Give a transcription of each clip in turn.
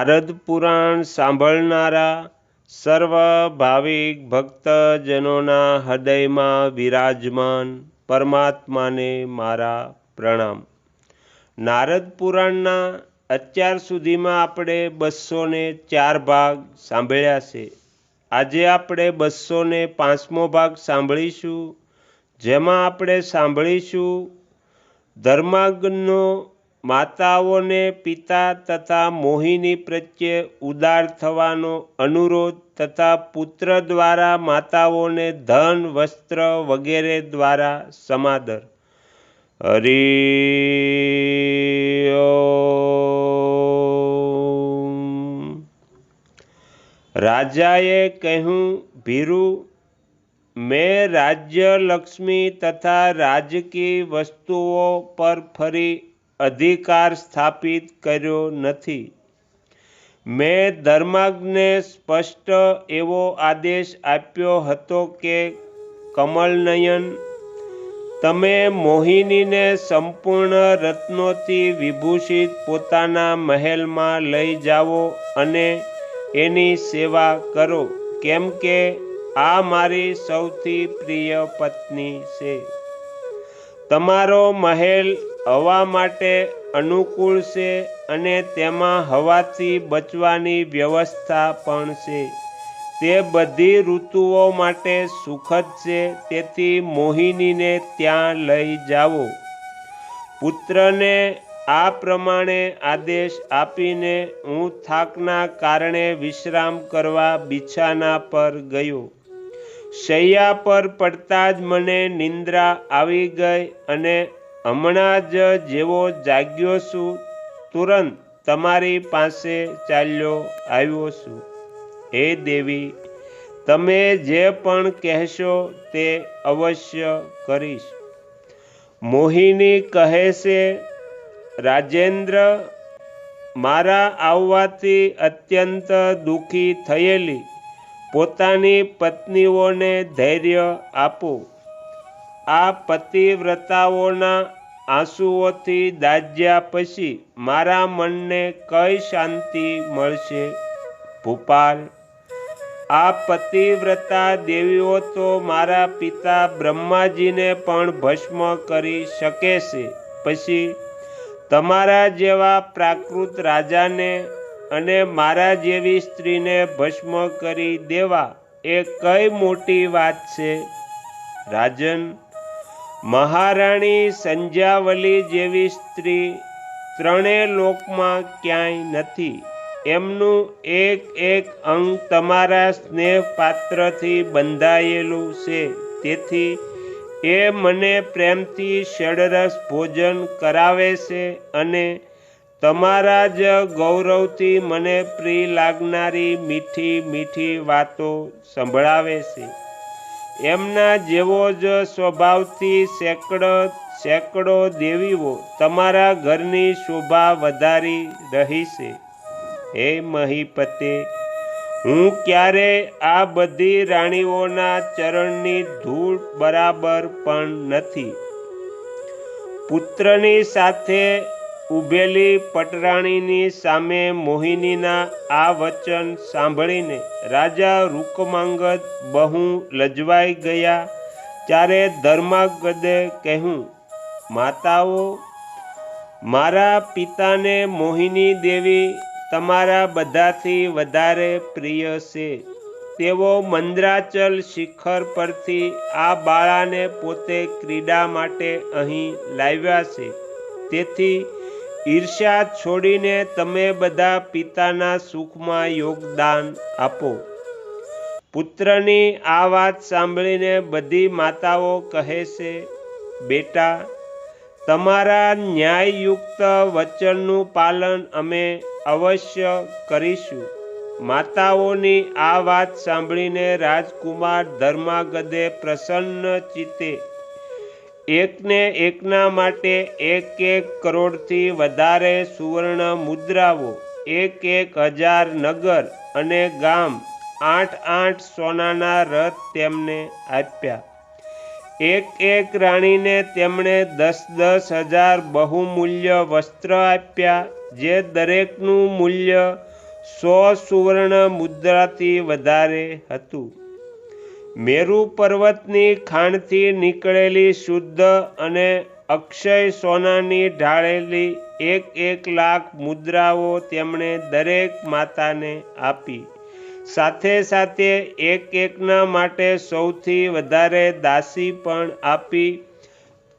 નારદ પુરાણ સાંભળનારા સર્વ ભાવિક ભક્તજનોના હૃદયમાં વિરાજમાન પરમાત્માને મારા પ્રણામ. નારદ પુરાણના અત્યાર સુધીમાં આપણે બસો ને ચાર ભાગ સાંભળ્યા છે. આજે આપણે બસો ને પાંચમો ભાગ સાંભળીશું. જેમાં આપણે સાંભળીશું ધર્માગ્નો માતાઓને પિતા તથા મોહિની પ્રત્યે ઉદાર થવાનો અનુરોધ તથા પુત્ર દ્વારા માતાઓને ધન, વસ્ત્ર વગેરે દ્વારા સમાદર. હરિ રાજાએ કહ્યું, ભીરુ, મેં રાજ્ય લક્ષ્મી તથા રાજકીય વસ્તુઓ પર ફરી અધિકાર સ્થાપિત કર્યો નથી. મેં ધર્માજ્ઞને સ્પષ્ટ એવો આદેશ આપ્યો હતો કે, કમલનયન, તમે મોહિનીને સંપૂર્ણ રત્નોથી વિભૂષિત પોતાના મહેલમાં લઈ જાઓ અને એની સેવા કરો. કેમ કે, આ મારી સૌથી પ્રિય પત્ની છે. તમારો મહેલ હવા માટે અનુકૂળ છે અને તેમાં હવાથી બચવાની વ્યવસ્થા પણ છે. તે બધી ઋતુઓ માટે સુખદ છે, તેથી મોહિનીને ત્યાં લઈ જાઓ. પુત્રને આ પ્રમાણે આદેશ આપીને હું થાકના કારણે વિશ્રામ કરવા બિછાના પર ગયો. શૈયા પર પડતા જ મને નિંદ્રા આવી ગઈ અને હમણાં જ જેવો જાગ્યો છું, તુરંત તમારી પાસે ચાલ્યો આવ્યો છું. હે દેવી, તમે જે પણ કહેશો તે અવશ્ય કરીશ. મોહિની કહે છે, રાજેન્દ્ર, મારા આવવાથી અત્યંત દુઃખી થયેલી. પોતાની પત્નીઓને ધૈર્ય આપો. આ પતિવ્રતાઓના આંસુઓથી દાજ્યા પછી મારા મનને કઈ શાંતિ મળશે? ભોપાલ, આ પતિવ્રતા દેવીઓ તો મારા પિતા બ્રહ્માજીને પણ ભસ્મ કરી શકે છે. પછી તમારા જેવા પ્રાકૃત રાજાને અને મારા જેવી સ્ત્રીને ભસ્મ કરી દેવા એ કઈ મોટી વાત છે? રાજન મહારાણી સંજ્યાવલી જેવી સ્ત્રી ત્રણેય લોકમાં ક્યાંય નથી. એમનું એક એક અંગ તમારા સ્નેહ પાત્રથી બંધાયેલું છે. તેથી એ મને પ્રેમથી ષડરસ ભોજન કરાવે છે અને તમારા જ ગૌરવથી મને પ્રિય લાગનારી મીઠી મીઠી વાતો સંભળાવે છે. એમના જેવો જ સ્વભાવથી સેંકડો સેંકડો દેવીઓ તમારા ઘરની શોભા વધારી રહી છે. હે મહીપતે, હું ક્યારે આ બધી રાણીઓના ચરણની ધૂળ બરાબર પણ નથી. પુત્રની સાથે ઉભેલી પટરાણીની સામે મોહિનીના આ વચન સાંભળીને રાજા રૂકમાંગદ બહુ લજવાઈ ગયા. ત્યારે ધર્માગદે કહ્યું, માતાઓ, મારા પિતાને મોહિની દેવી તમારા બધાથી વધારે પ્રિય છે. તેઓ મંદ્રાચલ શિખર પરથી આ બાળાને પોતે ક્રીડા માટે અહીં લાવ્યા છે. તેથી ઈર્ષ્યા છોડીને તમે બધા પિતાના સુખમાં યોગદાન આપો. પુત્રની આ વાત સાંભળીને બધી માતાઓ કહે છે, બેટા, તમારા ન્યાયયુક્ત વચનનું પાલન અમે અવશ્ય કરીશું. માતાઓની આ વાત સાંભળીને રાજકુમાર ધર્માગદે પ્રસન્ન ચિત્તે એકને એકના માટે એક એક કરોડથી વધારે સુવર્ણ મુદ્રાઓ, એક એક હજાર નગર અને ગામ આઠ આઠ સોનાના રથ તેમને આપ્યા. એક એક રાણીને તેમણે દસ દસ હજાર બહુમૂલ્ય વસ્ત્ર આપ્યા, જે દરેકનું મૂલ્ય સો સુવર્ણ મુદ્રાથી વધારે હતું. મેરુ પર્વતની ખાણથી નીકળેલી શુદ્ધ અને અક્ષય સોનાની ઢાળેલી એક એક લાખ મુદ્રાઓ તેમણે દરેક માતાને આપી. સાથે સાથે એક એકના માટે સૌથી વધારે દાસી પણ આપી.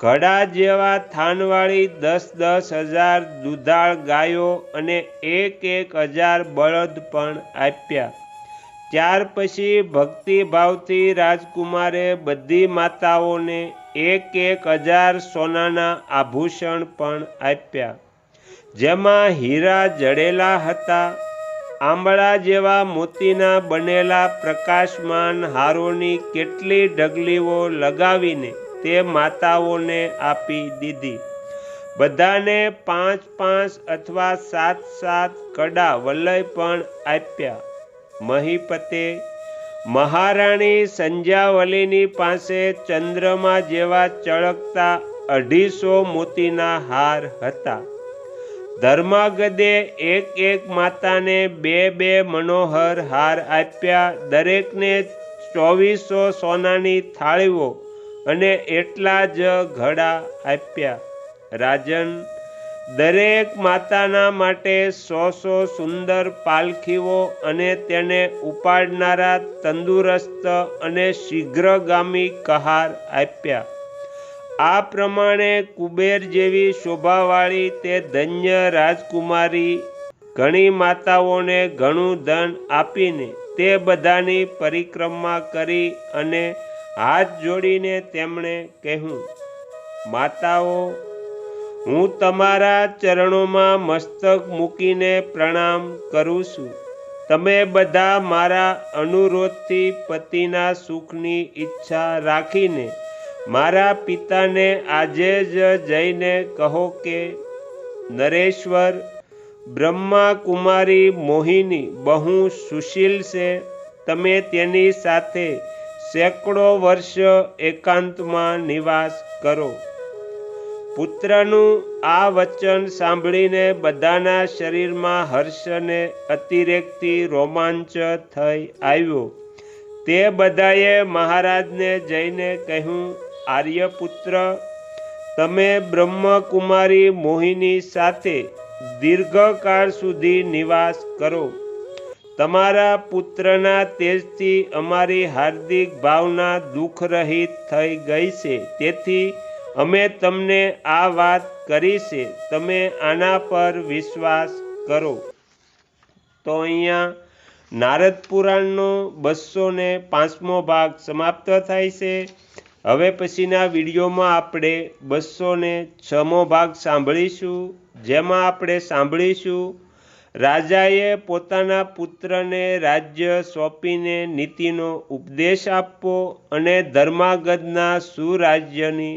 ઘડા જેવા થાનવાળી દસ દસ હજાર દુધાળ ગાયો અને એક એક હજાર બળદ પણ આપ્યા. ત્યાર પછી ભક્તિભાવથી રાજકુમારે બધી માતાઓને એક એક હજાર સોનાના આભૂષણ પણ આપ્યા. જેમાં હીરા જડેલા હતા, આંબળા જેવા મોતીના બનેલા પ્રકાશમાન હારોની કેટલી ઢગલીઓ લગાવીને તે માતાઓને આપી દીધી. બધાને પાંચ પાંચ અથવા સાત સાત કડા વલય પણ આપ્યા. મહીપતે મહારાણી સંજાવલીની પાસે ચંદ્રમા જેવા ચળકતા અઢીસો મોતીના હાર હતા. ધર્માગદે એક એક માતાને બે બે મનોહર હાર આપ્યા. દરેકને ચોવીસો સોનાની થાળીઓ અને એટલા જ ઘડા આપ્યા. રાજન દરેક માતાના માટે સો સો સુંદર પાલખીઓ અને તેને ઉપાડનારા તંદુરસ્ત અને શીઘ્રગામી કહાર આપ્યા. આ પ્રમાણે કુબેર જેવી શોભાવાળી તે ધન્ય રાજકુમારી ઘણી માતાઓને ઘણું ધન આપીને તે બધાની પરિક્રમા કરી અને હાથ જોડીને તેમણે કહ્યું, માતાઓ હું તમારા ચરણોમાં મસ્તક મૂકીને પ્રણામ કરું છું. તમે બધા મારા અનુરોધથી પતિના સુખની ઈચ્છા રાખીને મારા પિતાને આજે જ જઈને કહો કે, નરેશ્વર બ્રહ્મા કુમારી મોહિની બહુ સુશીલ છે. તમે તેની સાથે સેંકડો વર્ષ એકાંતમાં નિવાસ કરો. પુત્રનું આ વચન સાંભળીને બધાના શરીરમાં હર્ષને અતિરેકથી રોમાંચ થઈ આવ્યો. તે બધાએ મહારાજને જઈને કહ્યું, આર્યપુત્ર, તમે બ્રહ્મકુમારી મોહિની સાથે દીર્ઘકાળ સુધી નિવાસ કરો. તમારા પુત્રના તેજથી અમારી હાર્દિક ભાવના દુઃખ રહિત થઈ ગઈ છે. તેથી અમે તમને આ વાત કરી છે, તમે આના પર વિશ્વાસ કરો. તો અહીંયા નારદ પુરાણનો બસો ને પાંચમો ભાગ સમાપ્ત થાય છે. હવે પછીના વિડીયોમાં આપણે બસો ને છમો ભાગ સાંભળીશું. જેમાં આપણે સાંભળીશું, રાજાએ પોતાના પુત્રને રાજ્ય સોંપીને નીતિનો ઉપદેશ આપવો અને ધર્માગધના સુરાજ્યની